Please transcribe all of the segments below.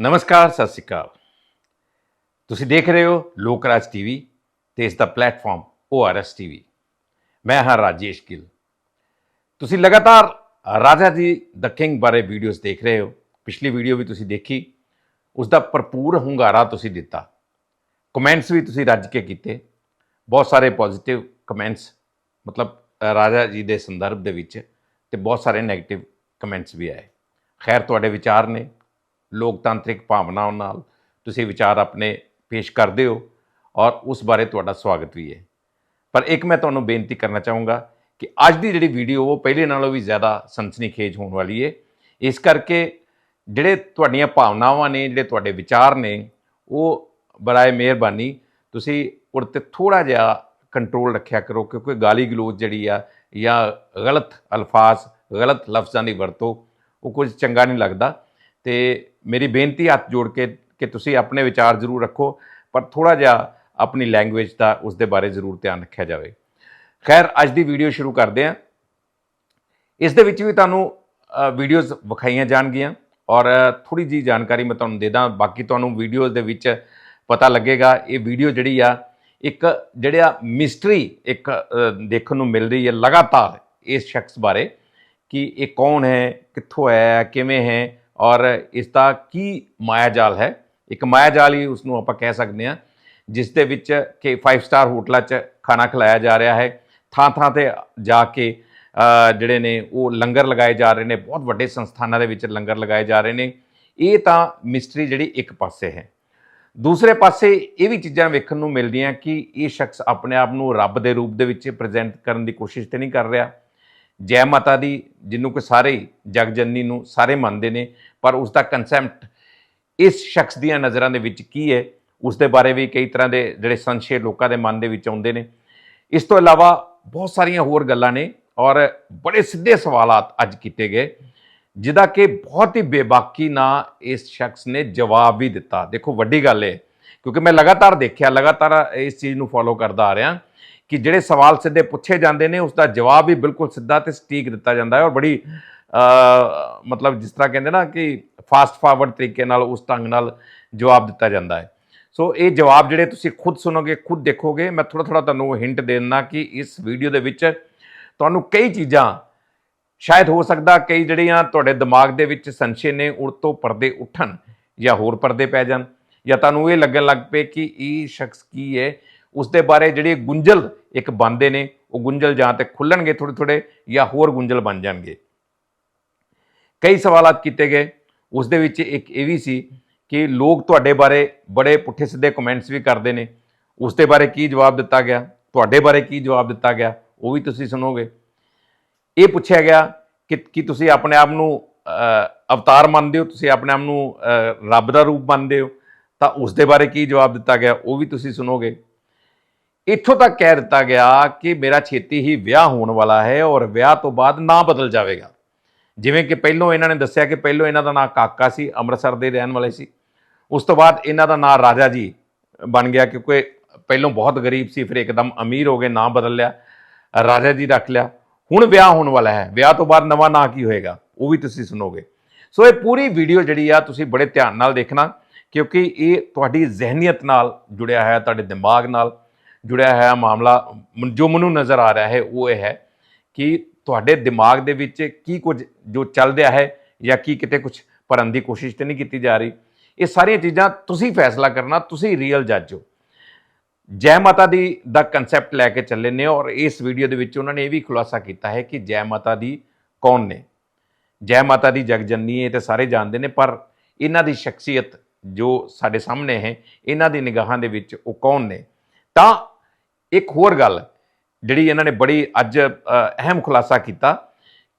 ਨਮਸਕਾਰ, ਸਤਿ ਸ਼੍ਰੀ ਅਕਾਲ। ਤੁਸੀਂ ਦੇਖ ਰਹੇ ਹੋ ਲੋਕ ਰਾਜ ਟੀਵੀ ਤੇ ਇਸ ਦਾ ਪਲੇਟਫਾਰਮ ORS ਟੀਵੀ। ਮੈਂ ਹਾਂ ਰਾਜੇਸ਼ ਗਿੱਲ। ਤੁਸੀਂ ਲਗਾਤਾਰ ਰਾਜਾ ਜੀ ਦ ਕਿੰਗ ਬਾਰੇ ਵੀਡੀਓਜ਼ ਦੇਖ ਰਹੇ ਹੋ। ਪਿਛਲੀ ਵੀਡੀਓ ਵੀ ਤੁਸੀਂ ਦੇਖੀ। ਉਸ ਦਾ ਭਰਪੂਰ ਹੁੰਗਾਰਾ ਤੁਸੀਂ ਦਿੱਤਾ। ਕਮੈਂਟਸ ਵੀ ਤੁਸੀਂ ਰੱਜ ਕੇ ਕੀਤੇ। ਬਹੁਤ ਸਾਰੇ ਪੋਜ਼ਿਟਿਵ ਕਮੈਂਟਸ ਮਤਲਬ, ਰਾਜਾ ਜੀ ਦੇ ਸੰਦਰਭ ਦੇ ਵਿੱਚ ਤੇ ਬਹੁਤ ਸਾਰੇ 네ਗੇਟਿਵ ਕਮੈਂਟਸ ਵੀ ਆਏ। ਖੈਰ, ਤੁਹਾਡੇ ਵਿਚਾਰ ਨੇ। ਲੋਕਤਾਂਤਰਿਕ ਭਾਵਨਾਵਾਂ ਨਾਲ ਤੁਸੀਂ ਵਿਚਾਰ ਆਪਣੇ ਪੇਸ਼ ਕਰਦੇ ਹੋ ਔਰ ਉਸ ਬਾਰੇ ਤੁਹਾਡਾ ਸਵਾਗਤ ਵੀ ਹੈ। ਪਰ ਇੱਕ ਮੈਂ ਤੁਹਾਨੂੰ ਬੇਨਤੀ ਕਰਨਾ ਚਾਹੂੰਗਾ ਕਿ ਅੱਜ ਦੀ ਜਿਹੜੀ ਵੀਡੀਓ ਉਹ ਪਹਿਲੇ ਨਾਲੋਂ ਵੀ ਜ਼ਿਆਦਾ ਸਨਸਨੀਖੇਜ ਹੋਣ ਵਾਲੀ ਹੈ। ਇਸ ਕਰਕੇ ਜਿਹੜੇ ਤੁਹਾਡੀਆਂ ਭਾਵਨਾਵਾਂ ਨੇ, ਜਿਹੜੇ ਤੁਹਾਡੇ ਵਿਚਾਰ ਨੇ, ਉਹ ਬਰਾਏ ਮਿਹਰਬਾਨੀ ਤੁਸੀਂ ਉਹਦੇ ਤੇ ਥੋੜਾ ਜਿਹਾ ਕੰਟਰੋਲ ਰੱਖਿਆ ਕਰੋ ਕਿਉਂਕਿ ਗਾਲੀ ਗਲੋਚ ਜਿਹੜੀ ਆ ਜਾਂ ਗਲਤ ਅਲਫਾਜ਼, ਗਲਤ ਲਫ਼ਜ਼ਾਂ ਦੀ ਵਰਤੋਂ ਉਹ ਕੁਝ ਚੰਗਾ ਨਹੀਂ ਲੱਗਦਾ ਤੇ ਮੇਰੀ ਬੇਨਤੀ ਹੱਥ ਜੋੜ ਕੇ ਕਿ ਤੁਸੀਂ ਆਪਣੇ ਵਿਚਾਰ ਜ਼ਰੂਰ ਰੱਖੋ ਪਰ ਥੋੜਾ ਜਿਹਾ ਆਪਣੀ ਲੈਂਗੁਏਜ ਦਾ ਉਸ ਦੇ ਬਾਰੇ ਜ਼ਰੂਰ ਧਿਆਨ ਰੱਖਿਆ ਜਾਵੇ। ਖੈਰ ਅੱਜ ਦੀ ਵੀਡੀਓ ਸ਼ੁਰੂ ਕਰਦੇ ਹਾਂ। ਇਸ ਦੇ ਵਿੱਚ ਵੀ ਤੁਹਾਨੂੰ ਵੀਡੀਓਜ਼ ਵਿਖਾਈਆਂ ਜਾਣਗੀਆਂ ਔਰ ਥੋੜੀ ਜੀ ਜਾਣਕਾਰੀ ਮੈਂ ਤੁਹਾਨੂੰ ਦੇ ਦਾਂ। ਬਾਕੀ ਤੁਹਾਨੂੰ ਵੀਡੀਓਜ਼ ਦੇ ਵਿੱਚ ਪਤਾ ਲੱਗੇਗਾ ਇਹ ਵੀਡੀਓ ਜਿਹੜੀ ਆ ਇੱਕ ਜਿਹੜਾ ਮਿਸਟਰੀ ਇੱਕ ਦੇਖਣ ਨੂੰ ਮਿਲ ਰਹੀ ਹੈ ਲਗਾਤਾਰ ਇਸ ਸ਼ਖਸ ਬਾਰੇ ਕਿ ਇਹ ਕੌਣ ਹੈ ਕਿੱਥੋਂ ਆਇਆ ਹੈ, ਕਿਵੇਂ ਹੈ ਔਰ ਇਸ ਦਾ ਕੀ ਮਾਇਆ ਜਾਲ ਹੈ? ਇੱਕ ਮਾਇਆ ਜਾਲ ਹੀ ਉਸ ਨੂੰ ਆਪਾਂ ਕਹਿ ਸਕਦੇ ਹਾਂ, ਜਿਸ ਦੇ ਵਿੱਚ ਕਿ 5 ਸਟਾਰ ਹੋਟਲਾਂ 'ਚ ਖਾਣਾ ਖਿਲਾਇਆ ਜਾ ਰਿਹਾ ਹੈ। ਥਾਂ ਥਾਂ ਤੇ ਜਾ ਕੇ ਜਿਹੜੇ ਨੇ ਉਹ ਲੰਗਰ ਲਗਾਏ ਜਾ ਰਹੇ ਨੇ, ਬਹੁਤ ਵੱਡੇ ਸੰਸਥਾਨਾਂ ਦੇ ਵਿੱਚ ਲੰਗਰ ਲਗਾਏ ਜਾ ਰਹੇ ਨੇ। ਇਹ ਤਾਂ ਮਿਸਟਰੀ ਜਿਹੜੀ ਇੱਕ ਪਾਸੇ ਹੈ। ਦੂਸਰੇ ਪਾਸੇ ਇਹ ਵੀ ਚੀਜ਼ਾਂ ਵੇਖਣ ਨੂੰ ਮਿਲਦੀਆਂ ਕਿ ਇਹ ਸ਼ਖਸ ਆਪਣੇ ਆਪ ਨੂੰ ਰੱਬ ਦੇ ਰੂਪ ਦੇ ਵਿੱਚ ਪ੍ਰੈਜ਼ੈਂਟ ਕਰਨ ਦੀ ਕੋਸ਼ਿਸ਼ ਤੇ ਨਹੀਂ ਕਰ ਰਿਹਾ। ਜੈ ਮਾਤਾ ਦੀ, ਜਿਹਨੂੰ ਕਿ ਸਾਰੇ ਹੀ ਜਗਜਨਨੀ ਨੂੰ ਸਾਰੇ ਮੰਨਦੇ ਨੇ, ਪਰ ਉਸ ਦਾ ਕਨਸੈਪਟ ਇਸ ਸ਼ਖਸ ਦੀਆਂ ਨਜ਼ਰਾਂ ਦੇ ਵਿੱਚ ਕੀ ਹੈ? ਉਸ ਦੇ ਬਾਰੇ ਵੀ ਕਈ ਤਰ੍ਹਾਂ ਦੇ ਜਿਹੜੇ ਸੰਸ਼ੇ ਲੋਕਾਂ ਦੇ ਮਨ ਦੇ ਵਿੱਚ ਆਉਂਦੇ ਨੇ। ਇਸ ਤੋਂ ਇਲਾਵਾ ਬਹੁਤ ਸਾਰੀਆਂ ਹੋਰ ਗੱਲਾਂ ਨੇ ਔਰ ਬੜੇ ਸਿੱਧੇ ਸਵਾਲਾਤ ਅੱਜ ਕੀਤੇ ਗਏ, ਜਿਹਦਾ ਕਿ ਬਹੁਤ ਹੀ ਬੇਬਾਕੀ ਨਾਲ ਇਸ ਸ਼ਖਸ ਨੇ ਜਵਾਬ ਵੀ ਦਿੱਤਾ। ਦੇਖੋ ਵੱਡੀ ਗੱਲ ਹੈ ਕਿਉਂਕਿ ਮੈਂ ਲਗਾਤਾਰ ਦੇਖਿਆ, ਲਗਾਤਾਰ ਇਸ ਚੀਜ਼ ਨੂੰ ਫੋਲੋ ਕਰਦਾ ਆ ਰਿਹਾ। ਕਿ ਜਿਹੜੇ ਸਵਾਲ ਸਿੱਧੇ ਪੁੱਛੇ ਜਾਂਦੇ ਨੇ ਉਸ ਦਾ ਜਵਾਬ ਵੀ ਬਿਲਕੁਲ ਸਿੱਧਾ ਤੇ ਸਟੀਕ ਦਿੱਤਾ ਜਾਂਦਾ ਹੈ ਔਰ ਬੜੀ ਮਤਲਬ ਜਿਸ ਤਰ੍ਹਾਂ ਕਹਿੰਦੇ ਨਾ ਕਿ ਫਾਸਟ ਫਾਰਵਰਡ ਤਰੀਕੇ ਨਾਲ ਉਸ ਢੰਗ ਨਾਲ ਜਵਾਬ ਦਿੱਤਾ ਜਾਂਦਾ ਹੈ। ਸੋ ਇਹ ਜਵਾਬ ਜਿਹੜੇ ਤੁਸੀਂ ਖੁਦ ਸੁਣੋਗੇ, ਖੁਦ ਦੇਖੋਗੇ, ਮੈਂ ਥੋੜਾ ਥੋੜਾ ਤੁਹਾਨੂੰ ਹਿੰਟ ਦੇ ਦਿੰਦਾ ਕਿ ਇਸ ਵੀਡੀਓ ਦੇ ਵਿੱਚ ਤੁਹਾਨੂੰ ਕਈ ਚੀਜ਼ਾਂ ਸ਼ਾਇਦ ਹੋ ਸਕਦਾ ਕਈ ਜਿਹੜੀਆਂ ਤੁਹਾਡੇ ਦਿਮਾਗ ਦੇ ਵਿੱਚ ਸੰਸ਼ੇ ਨੇ, ਉੜ ਤੋਂ ਪਰਦੇ ਉੱਠਣ ਜਾਂ ਹੋਰ ਪਰਦੇ ਪੈ ਜਾਣ। ਜਾਂ ਤੁਹਾਨੂੰ ਇਹ ਲੱਗਣ ਲੱਗ ਪਏ ਕਿ ਇਹ ਸ਼ਖਸ ਕੀ ਹੈ ਉਸ ਦੇ ਬਾਰੇ ਜਿਹੜੀ ਗੁੰਝਲ ਇੱਕ ਬੰਦੇ ਨੇ, ਉਹ ਗੁੰਝਲ ਜਾਂ ਤੇ ਖੁੱਲਣਗੇ ਥੋੜੇ ਥੋੜੇ ਜਾਂ ਹੋਰ ਗੁੰਝਲ ਬਣ ਜਾਣਗੇ। ਕਈ ਸਵਾਲਾਤ ਕੀਤੇ ਗਏ। ਉਸ ਦੇ ਵਿੱਚ ਇੱਕ ਇਹ ਵੀ ਸੀ ਕਿ ਲੋਕ ਤੁਹਾਡੇ ਬਾਰੇ ਬੜੇ ਪੁੱਠੇ ਸਿੱਧੇ ਕਮੈਂਟਸ ਵੀ ਕਰਦੇ ਨੇ। ਉਸ ਦੇ ਬਾਰੇ ਕੀ ਜਵਾਬ ਦਿੱਤਾ ਗਿਆ? ਤੁਹਾਡੇ ਬਾਰੇ ਕੀ ਜਵਾਬ ਦਿੱਤਾ ਗਿਆ? ਉਹ ਵੀ ਤੁਸੀਂ ਸੁਣੋਗੇ। ਇਹ ਪੁੱਛਿਆ ਗਿਆ ਕਿ, ਕੀ ਤੁਸੀਂ ਆਪਣੇ ਆਪ ਨੂੰ ਅਵਤਾਰ ਮੰਨਦੇ ਹੋ? ਤੁਸੀਂ ਆਪਣੇ ਆਪ ਨੂੰ ਰੱਬ ਦਾ ਰੂਪ ਮੰਨਦੇ ਹੋ? ਤਾਂ ਉਸ ਦੇ ਬਾਰੇ ਕੀ ਜਵਾਬ ਦਿੱਤਾ ਗਿਆ? ਉਹ ਵੀ ਤੁਸੀਂ ਸੁਣੋਗੇ। ਇੱਥੋਂ ਤੱਕ ਕਹਿ ਦਿੱਤਾ ਗਿਆ ਕਿ ਮੇਰਾ ਛੇਤੀ ਹੀ ਵਿਆਹ ਹੋਣ ਵਾਲਾ ਹੈ ਔਰ ਵਿਆਹ ਤੋਂ ਬਾਅਦ ਨਾਂ ਬਦਲ ਜਾਵੇਗਾ। ਜਿਵੇਂ ਕਿ ਪਹਿਲੋਂ ਇਹਨਾਂ ਨੇ ਦੱਸਿਆ ਕਿ ਪਹਿਲੋਂ ਇਹਨਾਂ ਦਾ ਨਾਂ ਕਾਕਾ ਸੀ, ਅੰਮ੍ਰਿਤਸਰ ਦੇ ਰਹਿਣ ਵਾਲੇ ਸੀ। ਉਸ ਤੋਂ ਬਾਅਦ ਇਹਨਾਂ ਦਾ ਨਾਂ ਰਾਜਾ ਜੀ ਬਣ ਗਿਆ ਕਿਉਂਕਿ ਪਹਿਲੋਂ ਬਹੁਤ ਗਰੀਬ ਸੀ, ਫਿਰ ਇੱਕਦਮ ਅਮੀਰ ਹੋ ਗਏ ਨਾਂ ਬਦਲ ਲਿਆ, ਰਾਜਾ ਜੀ ਰੱਖ ਲਿਆ। ਹੁਣ ਵਿਆਹ ਹੋਣ ਵਾਲਾ ਹੈ। ਵਿਆਹ ਤੋਂ ਬਾਅਦ ਨਵਾਂ ਨਾਂ ਕੀ ਹੋਏਗਾ? ਉਹ ਵੀ ਤੁਸੀਂ ਸੁਣੋਗੇ। ਸੋ ਇਹ ਪੂਰੀ ਵੀਡੀਓ ਜਿਹੜੀ ਆ, ਤੁਸੀਂ ਬੜੇ ਧਿਆਨ ਨਾਲ ਦੇਖਣਾ ਕਿਉਂਕਿ ਇਹ ਤੁਹਾਡੀ ਜ਼ਿਹਨੀਅਤ ਨਾਲ ਜੁੜਿਆ ਹੈ ਤੁਹਾਡੇ ਦਿਮਾਗ ਨਾਲ। ਜੁੜਿਆ ਹੋਇਆ ਮਾਮਲਾ ਜੋ ਮੈਨੂੰ ਨਜ਼ਰ ਆ ਰਿਹਾ ਹੈ, ਉਹ ਇਹ ਹੈ ਕਿ ਤੁਹਾਡੇ ਦਿਮਾਗ ਦੇ ਵਿੱਚ ਕੀ ਕੁਝ, ਜੋ ਚੱਲ ਰਿਹਾ ਹੈ ਜਾਂ ਕੀ ਕਿਤੇ ਕੁਝ ਭਰਨ ਦੀ ਕੋਸ਼ਿਸ਼ ਤੇ ਨਹੀਂ ਕੀਤੀ ਜਾ ਰਹੀ। ਇਹ ਸਾਰੀਆਂ ਚੀਜ਼ਾਂ ਤੁਸੀਂ ਫੈਸਲਾ ਕਰਨਾ, ਤੁਸੀਂ ਰੀਅਲ ਜੱਜ ਹੋ। ਜੈ ਮਾਤਾ ਦੀ ਦਾ ਕਨਸੈਪਟ ਲੈ ਕੇ ਚੱਲੇ ਨੇ ਔਰ ਇਸ ਵੀਡੀਓ ਦੇ ਵਿੱਚ ਉਹਨਾਂ ਨੇ ਇਹ ਵੀ ਖੁਲਾਸਾ ਕੀਤਾ ਹੈ ਕਿ ਜੈ ਮਾਤਾ ਦੀ ਕੌਣ ਨੇ। ਜੈ ਮਾਤਾ ਦੀ ਜਗਜਨਨੀ ਇਹ ਤੇ ਸਾਰੇ ਜਾਣਦੇ ਨੇ, ਪਰ ਇਹਨਾਂ ਦੀ ਸ਼ਖਸੀਅਤ ਜੋ ਸਾਡੇ ਸਾਹਮਣੇ ਹੈ, ਇਹਨਾਂ ਦੀ ਨਿਗਾਹਾਂ ਦੇ ਵਿੱਚ ਉਹ ਕੌਣ ਨੇ? ਤਾਂ ਇੱਕ ਹੋਰ ਗੱਲ ਜਿਹੜੀ ਇਹਨਾਂ ਨੇ ਬੜੀ ਅੱਜ ਅਹਿਮ ਖੁਲਾਸਾ ਕੀਤਾ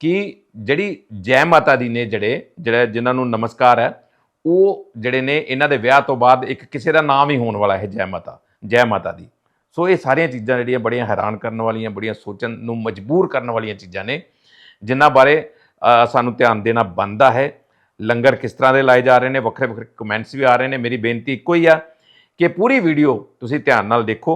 ਕਿ ਜਿਹੜੀ ਜੈ ਮਾਤਾ ਦੀ ਨੇ ਜਿਹੜੇ ਜਿਹੜੇ ਜਿਨ੍ਹਾਂ ਨੂੰ ਨਮਸਕਾਰ ਹੈ, ਉਹ ਜਿਹੜੇ ਨੇ ਇਹਨਾਂ ਦੇ ਵਿਆਹ ਤੋਂ ਬਾਅਦ ਇੱਕ ਕਿਸੇ ਦਾ ਨਾਮ ਹੀ ਹੋਣ ਵਾਲਾ ਹੈ ਜੈ ਮਾਤਾ ਜੈ ਮਾਤਾ ਦੀ। ਸੋ ਇਹ ਸਾਰੀਆਂ ਚੀਜ਼ਾਂ ਜਿਹੜੀਆਂ ਬੜੀਆਂ ਹੈਰਾਨ ਕਰਨ ਵਾਲੀਆਂ, ਬੜੀਆਂ ਸੋਚਣ ਨੂੰ ਮਜਬੂਰ ਕਰਨ ਵਾਲੀਆਂ ਚੀਜ਼ਾਂ ਨੇ, ਜਿਨ੍ਹਾਂ ਬਾਰੇ ਸਾਨੂੰ ਧਿਆਨ ਦੇਣਾ ਬਣਦਾ ਹੈ। ਲੰਗਰ ਕਿਸ ਤਰ੍ਹਾਂ ਦੇ ਲਾਏ ਜਾ ਰਹੇ ਨੇ ਵੱਖਰੇ ਵੱਖਰੇ ਕਮੈਂਟਸ ਵੀ ਆ ਰਹੇ ਨੇ। ਮੇਰੀ ਬੇਨਤੀ ਇੱਕੋ ਹੀ ਆ ਕਿ ਪੂਰੀ ਵੀਡੀਓ ਤੁਸੀਂ ਧਿਆਨ ਨਾਲ ਦੇਖੋ।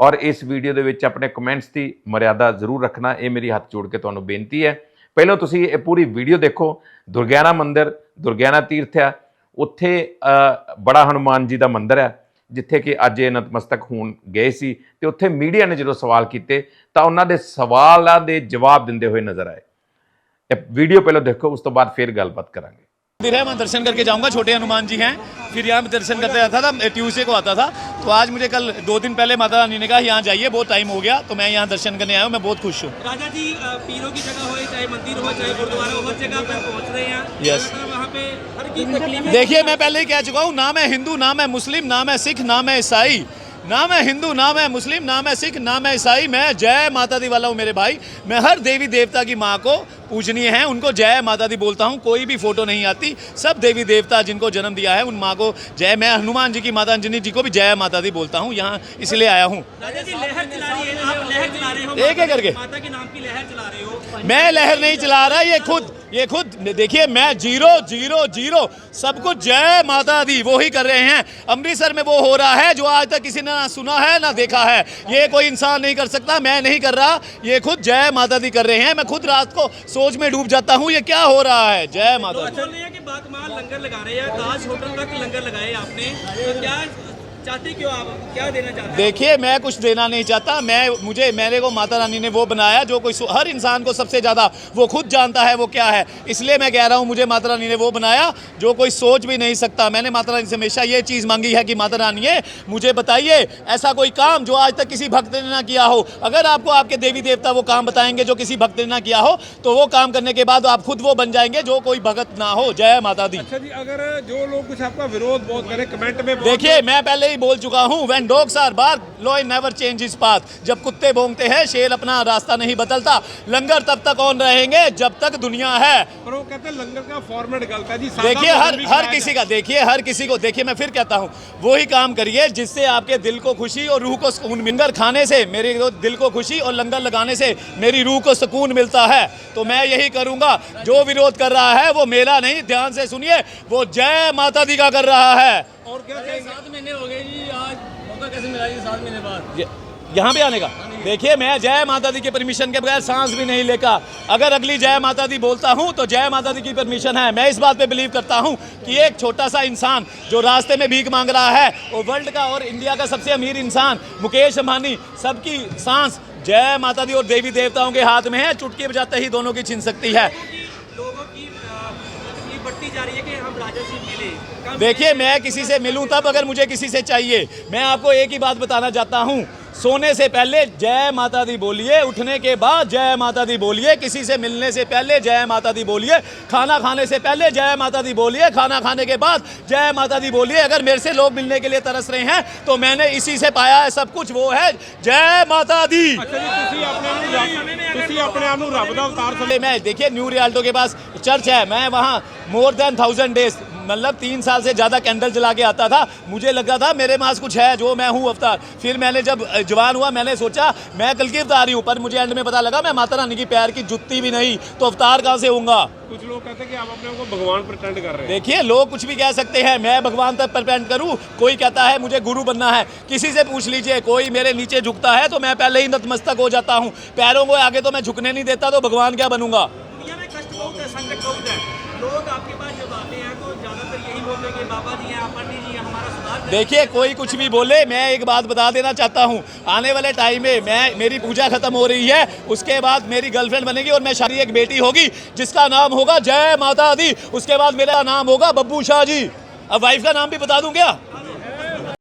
ਔਰ ਇਸ ਵੀਡੀਓ ਦੇ ਵਿੱਚ ਆਪਣੇ ਕਮੈਂਟਸ ਦੀ ਮਰਿਆਦਾ ਜ਼ਰੂਰ ਰੱਖਣਾ, ਇਹ ਮੇਰੀ ਹੱਥ ਜੋੜ ਕੇ ਤੁਹਾਨੂੰ ਬੇਨਤੀ ਹੈ। ਪਹਿਲਾਂ ਤੁਸੀਂ ਇਹ ਪੂਰੀ ਵੀਡੀਓ ਦੇਖੋ ਦੁਰਗਿਆਨਾ ਮੰਦਿਰ ਦੁਰਗਿਆਨਾ ਤੀਰਥ ਹੈ ਉੱਥੇ ਬੜਾ ਹਨੂਮਾਨ ਜੀ ਦਾ ਮੰਦਿਰ ਹੈ ਜਿੱਥੇ ਕਿ ਅੱਜ ਇਹ ਨਤਮਸਤਕ ਹੋਣ ਗਏ ਸੀ ਤੇ ਉੱਥੇ ਮੀਡੀਆ ਨੇ ਜਦੋਂ ਸਵਾਲ ਕੀਤੇ ਤਾਂ ਉਹਨਾਂ ਦੇ ਸਵਾਲਾਂ ਦੇ ਜਵਾਬ ਦਿੰਦੇ ਹੋਏ ਨਜ਼ਰ ਆਏ। ਇਹ ਵੀਡੀਓ ਪਹਿਲਾਂ ਦੇਖੋ, ਉਸ ਤੋਂ ਬਾਅਦ ਫਿਰ ਗੱਲਬਾਤ ਕਰਾਂਗੇ। मंदिर है मैं दर्शन करके जाऊँगा छोटे हनुमान जी हैं। फिर यहाँ दर्शन करते रहता था ट्यूसडे को आता था। तो आज मुझे कल दो दिन पहले माता रानी ने कहा यहाँ जाइए बहुत टाइम हो गया तो मैं यहाँ दर्शन करने आया हूँ मैं बहुत खुश हूँ। राजा जी पीरों की जगह हो चाहे मंदिर हो चाहे गुरुद्वारा हो हर जगह पे पहुँच रहे हैं। हर की देखिए मैं पहले ही कह चुका हूँ ना मैं हिंदू ना मैं मुस्लिम ना मैं सिख ना मैं ईसाई। ना मैं हिंदू ना मैं मुस्लिम ना मैं सिख ना मैं ईसाई मैं जय माता दी वाला हूँ मेरे भाई। मैं हर देवी देवता की माँ को पूजनीय है उनको जय माता दी बोलता हूँ कोई भी फ़ोटो नहीं आती। सब देवी देवता जिनको जन्म दिया है उन माँ को जय मैं हनुमान जी की माता अंजनी जी को भी जय माता दी बोलता हूँ यहाँ इसलिए आया हूँ। एक एक करके। माता के नाम की लहर चला रहे हो। मैं लहर नहीं चला रहा ये खुद ये खुद, देखिए, मैं ज़ीरो ज़ीरो ज़ीरो। सब कुछ जय माता दी वो ही कर रहे हैं। अमृतसर में वो हो रहा है, जो आज तक किसी ने ना सुना है, ना देखा है। ये कोई इंसान नहीं कर सकता, मैं नहीं कर रहा। ये खुद जय माता दी कर रहे हैं। मैं खुद रात को सोच में डूब जाता हूँ, ये क्या हो रहा है? जय माता दी। कि बात लंगर लगा रहे हैं ताज होटल तक लंगर लगाए आपने। तो क्या चाहते क्यों आप? क्या देना चाहते देखिए मैं कुछ देना नहीं चाहता। मैं मुझे मेरे को माता रानी ने वो बनाया जो कोई हर इंसान को सबसे ज़्यादा वो खुद जानता है वो क्या है। इसलिए मैं कह रहा हूँ मुझे माता रानी ने वो बनाया जो कोई सोच भी नहीं सकता। मैंने माता रानी से हमेशा ये चीज़ मांगी है कि माता रानी है मुझे बताइए ऐसा कोई काम जो आज तक किसी भक्त ने ना किया हो अगर आपको आपके देवी देवता वो काम बताएँगे जो किसी भक्त ने ना किया हो तो वो काम करने के बाद आप खुद वो बन जाएँगे जो कोई भगत ना हो। जय माता दी। अच्छा जी अगर जो लोग कुछ आपका विरोध बहुत करें कमेंट में देखिए मैं पहले ही बोल चुका हूँ व्हेन डॉग्स आर बार लो नेवर चेंज इस पाथ जब कुत्ते भोंगते हैं शेर अपना रास्ता नहीं बदलता। लंगर तब तक ऑन रहेंगे जब तक दुनिया है। पर वो कहते हैं लंगर का फॉर्मेट गलत है जी देखिए हर हर किसी का देखिए हर किसी को देखिए मैं फिर कहता हूँ वही काम करिए जिससे आपके दिल को खुशी और रूह को सुकून लंगर खाने से मेरे दिल को खुशी और लंगर लगाने से मेरी रूह को सुकून मिलता है। तो मैं यही करूँगा जो विरोध कर रहा है वो मेरा नहीं ध्यान से सुनिए वो जय माता दी का कर रहा है। और क्या कहेंगे? सात महीने हो गए जी आज मौका कैसे मिला जी सात महीने बाद? यहाँ पे आने का? देखिए मैं जय माता दी के परमिशन के बगैर सांस भी नहीं लेगा अगर अगली जय माता दी बोलता हूँ तो जय माता दी की परमिशन है। मैं इस बात पे बिलीव करता हूँ कि एक छोटा सा इंसान जो रास्ते में भीख मांग रहा है वो वर्ल्ड का और इंडिया का सबसे अमीर इंसान मुकेश अंबानी सबकी सांस जय माता दी और देवी देवताओं के हाथ में है। चुटकी बजाते ही दोनों की छिन सकती है। लोगों की बढ़ती जा रही है कि हम राजा से मिले। देखिए मैं किसी से मिलूं तब अगर मुझे किसी से चाहिए। मैं आपको एक ही बात बताना चाहता हूँ। सोने से पहले जय माता दी बोलिए उठने के बाद जय माता दी बोलिए किसी से मिलने से पहले जय माता दी बोलिए खाना खाने से पहले जय माता दी बोलिए खाना खाने के बाद जय माता दी बोलिए। अगर मेरे से लोग मिलने के लिए तरस रहे हैं तो मैंने इसी से पाया है सब कुछ वो है जय माता दी। मैं देखिए न्यू रियाल्टो के पास चर्च है मैं वहाँ मोर देन थाउज़ेंड डेज़ मतलब तीन साल से ज़्यादा कैंडल जला के आता था। मुझे लगा था मेरे पास कुछ है जो मैं हूँ अवतार। फिर मैंने जब जवान हुआ मैंने सोचा मैं कल की अवतार ही हूँ पर मुझे एंड में पता लगा मैं माता रानी की पैर की जुत्ती भी नहीं तो अवतार कहाँ से होऊँगा? कुछ लोग कहते हैं कि आप अपने को भगवान प्रटेंड कर रहे हैं। देखिए लोग कुछ भी कह सकते हैं मैं भगवान तक प्रपेंड करूँ कोई कहता है मुझे गुरु बनना है किसी से पूछ लीजिए कोई मेरे नीचे झुकता है तो मैं पहले ही नतमस्तक हो जाता हूँ। पैरों को आगे तो मैं झुकने नहीं देता तो भगवान क्या बनूँगा? देखिए, कोई कुछ भी बोले, मैं एक बात बता देना चाहता हूँ। आने वाले टाइम में मैं, मेरी पूजा खत्म हो रही है, उसके बाद मेरी गर्लफ्रेंड बनेगी और मैं शादी एक बेटी होगी, जिसका नाम होगा जय माता दी। उसके बाद मेरा नाम होगा बब्बू शाह जी। अब वाइफ का नाम भी बता दूँ क्या?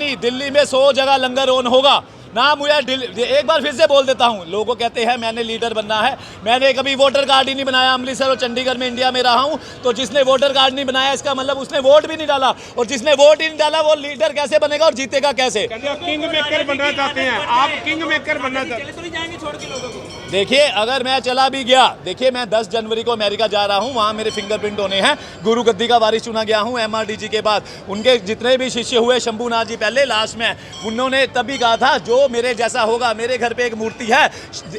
दिल्ली में सौ जगह लंगर ओन होगा। ना मुझे एक बार फिर से बोल देता हूँ लोगों कहते हैं मैंने लीडर बनना है। मैंने कभी वोटर कार्ड ही नहीं बनाया अमृतसर और चंडीगढ़ में इंडिया में रहा हूँ। तो जिसने वोटर कार्ड नहीं बनाया इसका मतलब उसने वोट भी नहीं डाला। और जिसने वोट ही नहीं डाला वो लीडर कैसे बनेगा और जीतेगा कैसे? किंग मेकर बनना चाहते हैं। आप किंग मेकर बनना चाहते चले देखिए, अगर मैं चला भी गया, देखिए, मैं 10 जनवरी को अमेरिका जा रहा हूँ, वहाँ मेरे फिंगरप्रिंट होने हैं। गुरु गद्दी का वारिस चुना गया हूँ एम जी के बाद। उनके जितने भी शिष्य हुए शंभूनाथ जी पहले लास्ट में, उन्होंने तभी कहा था, जो मेरे जैसा होगा, मेरे घर पे एक मूर्ति है,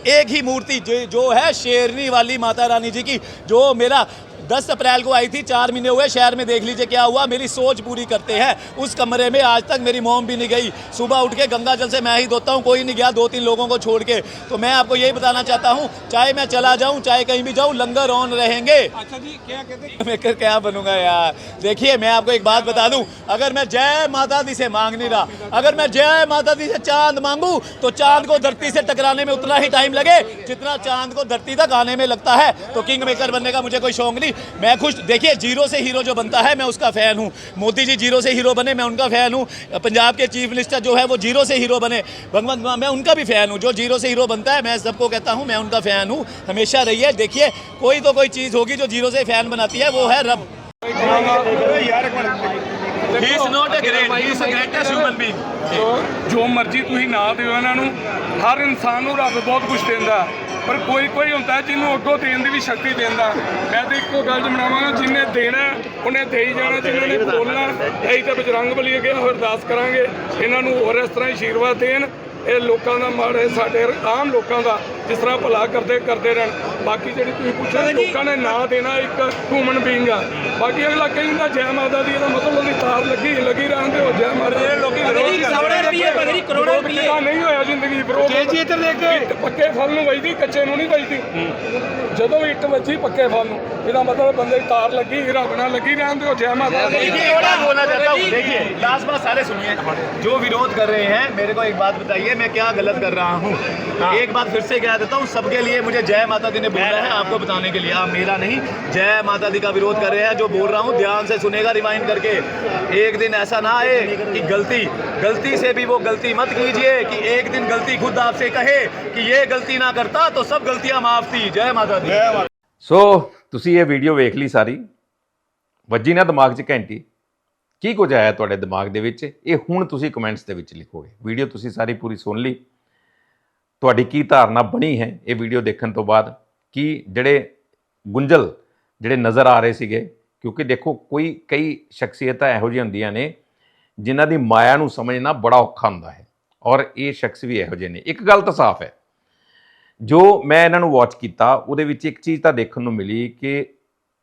एक ही मूर्ति जो है शेरनी वाली माता रानी जी की, जो मेरा दस अप्रैल को आई थी चार महीने हुए शहर में देख लीजिए क्या हुआ मेरी सोच पूरी करते हैं। उस कमरे में आज तक मेरी मोम भी नहीं गई। सुबह उठ के गंगा जल से मैं ही धोता हूँ कोई नहीं गया दो तीन लोगों को छोड़ के। तो मैं आपको यही बताना चाहता हूँ चाहे मैं चला जाऊँ चाहे कहीं भी जाऊँ लंगर ऑन रहेंगे। अच्छा जी क्या कहते मैं क्या बनूँगा यार? देखिए मैं आपको एक बात बता दूँ अगर मैं जय माता दी से मांग नहीं रहा अगर मैं जय माता दी से चाँद मांगू तो चाँद को धरती से टकराने में उतना ही टाइम लगे जितना चाँद को धरती तक आने में लगता है। तो किंग मेकर बनने का मुझे कोई शौक नहीं। मैं खुश देखिए जीरो से हीरो जो बनता है मैं उसका फैन हूँ मोदी जी जीरो से हीरो बने मैं उनका फैन हूँ पंजाब के चीफ मिनिस्टर जो है वो जीरो से हीरो बने भगवंत मान मैं उनका भी फैन हूँ जो जीरो से हीरो बनता है मैं सबको कहता हूँ मैं उनका फैन हूँ हमेशा रहिए देखिए कोई तो कोई चीज़ होगी जो जीरो से फैन बनाती है वो है रब He is not a great, he is a greatest human being. ਜੋ ਮਰਜ਼ੀ ਤੁਸੀਂ ਨਾ ਦਿਓ ਇਹਨਾਂ ਨੂੰ ਹਰ ਇਨਸਾਨ ਨੂੰ ਰੱਬ ਬਹੁਤ ਕੁਝ ਦਿੰਦਾ ਪਰ ਕੋਈ ਕੋਈ ਹੁੰਦਾ ਜਿਹਨੂੰ ਅੱਗੋਂ ਦੇਣ ਦੀ ਵੀ ਸ਼ਕਤੀ ਦਿੰਦਾ। ਮੈਂ ਤਾਂ ਇੱਕੋ ਗੱਲ ਜਮਣਾਵਾਂਗਾ ਜਿਹਨੇ ਦੇਣਾ ਉਹਨੇ ਦੇਈ ਜਾਣਾ ਜਿਹਨਾਂ ਨੇ ਬੋਲਣਾ। ਅਸੀਂ ਤਾਂ ਬਜਰੰਗ ਬਲੀ ਅੱਗੇ ਅਰਦਾਸ ਕਰਾਂਗੇ। ਇਹਨਾਂ ਨੂੰ ਹੋਰ ਇਸ ਤਰ੍ਹਾਂ ਹੀ ਆਸ਼ੀਰਵਾਦ ਦੇਣ। ਇਹ ਲੋਕਾਂ ਦਾ ਮਾੜੇ ਸਾਡੇ ਆਮ ਲੋਕਾਂ ਦਾ ਜਿਸ ਤਰ੍ਹਾਂ ਭਲਾ ਕਰਦੇ ਕਰਦੇ ਰਹਿਣ ਬਾਕੀ ਜਿਹੜੀ ਤੁਸੀਂ ਪੁੱਛਿਆ ਲੋਕਾਂ ਨੇ ਨਾ ਦੇਣਾ ਇੱਕ ਹਿਊਮਨ ਬੀਇੰਗ ਆ ਬਾਕੀ ਅਗਲਾ ਕਹਿੰਦਾ ਜੈ ਮਾਤਾ ਦੀ ਇਹਦਾ ਮਤਲਬ ਉਹਦੀ ਤਾਰ ਲੱਗੀ ਲੱਗੀ ਰਹਿੰਦੇ ਹੋ ਜੈ ਮਾਤਾ ਦੀ ਲੋਕੀ ਪਤਾ ਨਹੀਂ ਕਰੋੜਾਂ ਰੁਪਏ ਪਤਾ ਨਹੀਂ ਕਰੋੜਾਂ ਰੁਪਏ ਨਹੀਂ ਹੋਇਆ ਜ਼ਿੰਦਗੀ ਬਰੋ ਕੇ ਜੀ ਇੱਧਰ ਦੇਖ ਕੇ ਇੱਟ ਪੱਕੇ ਫਲ ਨੂੰ ਵਜਦੀ ਕੱਚੇ ਨੂੰ ਨਹੀਂ ਵਜਦੀ ਜਦੋਂ ਵੀ ਇੱਟ ਵੱਜੀ ਪੱਕੇ ਫਲ ਨੂੰ ਇਹਦਾ ਮਤਲਬ ਬੰਦੇ ਦੀ ਤਾਰ ਲੱਗੀ ਰੱਬ ਨਾਲ ਲੱਗੀ ਰਹਿੰਦੇ ਹੋ ਜੈ ਮਾਤਾ ਦੀ देखिए एक बात बोलना चाहता हूँ देखिए लास्ट बात सारे सुनिए जो विरोध कर रहे हैं मेरे को एक बात बताइए मैं क्या गलत कर रहा हूँ एक बात फिर से कह देता हूँ सबके लिए मुझे जय माता दी ने बोला है आपको बताने के लिए आप मेरा नहीं जय माता दी का विरोध कर रहे हैं जो बोल रहा हूँ ध्यान से सुनेगा रिवाइंड करके एक दिन ऐसा ना आए कि गलती गलती से भी वो गलती मत कीजिए कि एक दिन गलती खुद आपसे कहे कि ये गलती ना करता तो सब गलतियां माफ थी जय माता दी ਸੋ ਤੁਸੀਂ ਇਹ ਵੀਡੀਓ ਵੇਖ ਲਈ ਸਾਰੀ ਵੱਜੀ ਨਾ ਦਿਮਾਗ 'ਚ ਘੰਟੀ ਕੀ ਕੁਝ ਆਇਆ ਤੁਹਾਡੇ ਦਿਮਾਗ ਦੇ ਵਿੱਚ ਇਹ ਹੁਣ ਤੁਸੀਂ ਕਮੈਂਟਸ ਦੇ ਵਿੱਚ ਲਿਖੋਗੇ ਵੀਡੀਓ ਤੁਸੀਂ ਸਾਰੀ ਪੂਰੀ ਸੁਣ ਲਈ ਤੁਹਾਡੀ ਕੀ ਧਾਰਨਾ ਬਣੀ ਹੈ ਇਹ ਵੀਡੀਓ ਦੇਖਣ ਤੋਂ ਬਾਅਦ? ਕਿ ਜਿਹੜੇ ਗੁੰਝਲ ਜਿਹੜੇ ਨਜ਼ਰ ਆ ਰਹੇ ਸੀਗੇ, ਕਿਉਂਕਿ ਦੇਖੋ ਕੋਈ, ਕਈ ਸ਼ਖਸੀਅਤਾਂ ਇਹੋ ਜਿਹੀਆਂ ਹੁੰਦੀਆਂ ਨੇ ਜਿਨ੍ਹਾਂ ਦੀ ਮਾਇਆ ਨੂੰ ਸਮਝਣਾ ਬੜਾ ਔਖਾ ਹੁੰਦਾ ਹੈ ਔਰ ਇਹ ਸ਼ਖਸ ਵੀ ਇਹੋ ਜਿਹੇ ਨੇ। ਇੱਕ ਗੱਲ ਤਾਂ ਸਾਫ਼ ਹੈ, ਜੋ ਮੈਂ ਇਹਨਾਂ ਨੂੰ ਵਾਚ ਕੀਤਾ, ਉਹਦੇ ਵਿੱਚ ਇੱਕ ਚੀਜ਼ ਤਾਂ ਦੇਖਣ ਨੂੰ ਮਿਲੀ ਕਿ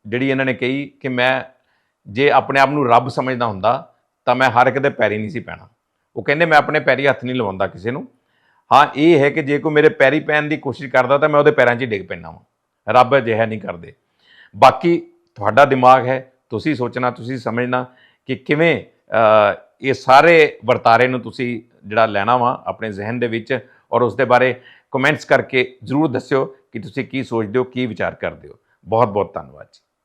ਜਿਹੜੀ ਇਹਨਾਂ ਨੇ ਕਹੀ ਕਿ ਮੈਂ ਜੇ ਆਪਣੇ ਆਪ ਨੂੰ ਰੱਬ ਸਮਝਦਾ ਹੁੰਦਾ ਤਾਂ ਮੈਂ ਹਰ ਇੱਕ ਦੇ ਪੈਰੀ ਨਹੀਂ ਸੀ ਪੈਣਾ। ਉਹ ਕਹਿੰਦੇ ਮੈਂ ਆਪਣੇ ਪੈਰੀ ਹੱਥ ਨਹੀਂ ਲਵਾਉਂਦਾ ਕਿਸੇ ਨੂੰ। ਹਾਂ, ਇਹ ਹੈ ਕਿ ਜੇ ਕੋਈ ਮੇਰੇ ਪੈਰੀ ਪੈਣ ਦੀ ਕੋਸ਼ਿਸ਼ ਕਰਦਾ ਤਾਂ ਮੈਂ ਉਹਦੇ ਪੈਰਾਂ 'ਚ ਹੀ ਡਿੱਗ ਪੈਣਾ ਵਾਂ। ਰੱਬ ਅਜਿਹਾ ਨਹੀਂ ਕਰਦੇ। ਬਾਕੀ ਤੁਹਾਡਾ ਦਿਮਾਗ ਹੈ, ਤੁਸੀਂ ਸੋਚਣਾ, ਤੁਸੀਂ ਸਮਝਣਾ ਕਿ ਕਿਵੇਂ ਇਹ ਸਾਰੇ ਵਰਤਾਰੇ ਨੂੰ ਤੁਸੀਂ ਜਿਹੜਾ ਲੈਣਾ ਵਾ ਆਪਣੇ ਜ਼ਿਹਨ ਦੇ ਵਿੱਚ ਔਰ ਉਸ ਦੇ ਬਾਰੇ ਕਮੈਂਟਸ ਕਰਕੇ ਜ਼ਰੂਰ ਦੱਸਿਓ ਕਿ ਤੁਸੀਂ ਕੀ ਸੋਚਦੇ ਹੋ, ਕੀ ਵਿਚਾਰ ਕਰਦੇ ਹੋ। ਬਹੁਤ ਬਹੁਤ ਧੰਨਵਾਦ ਜੀ।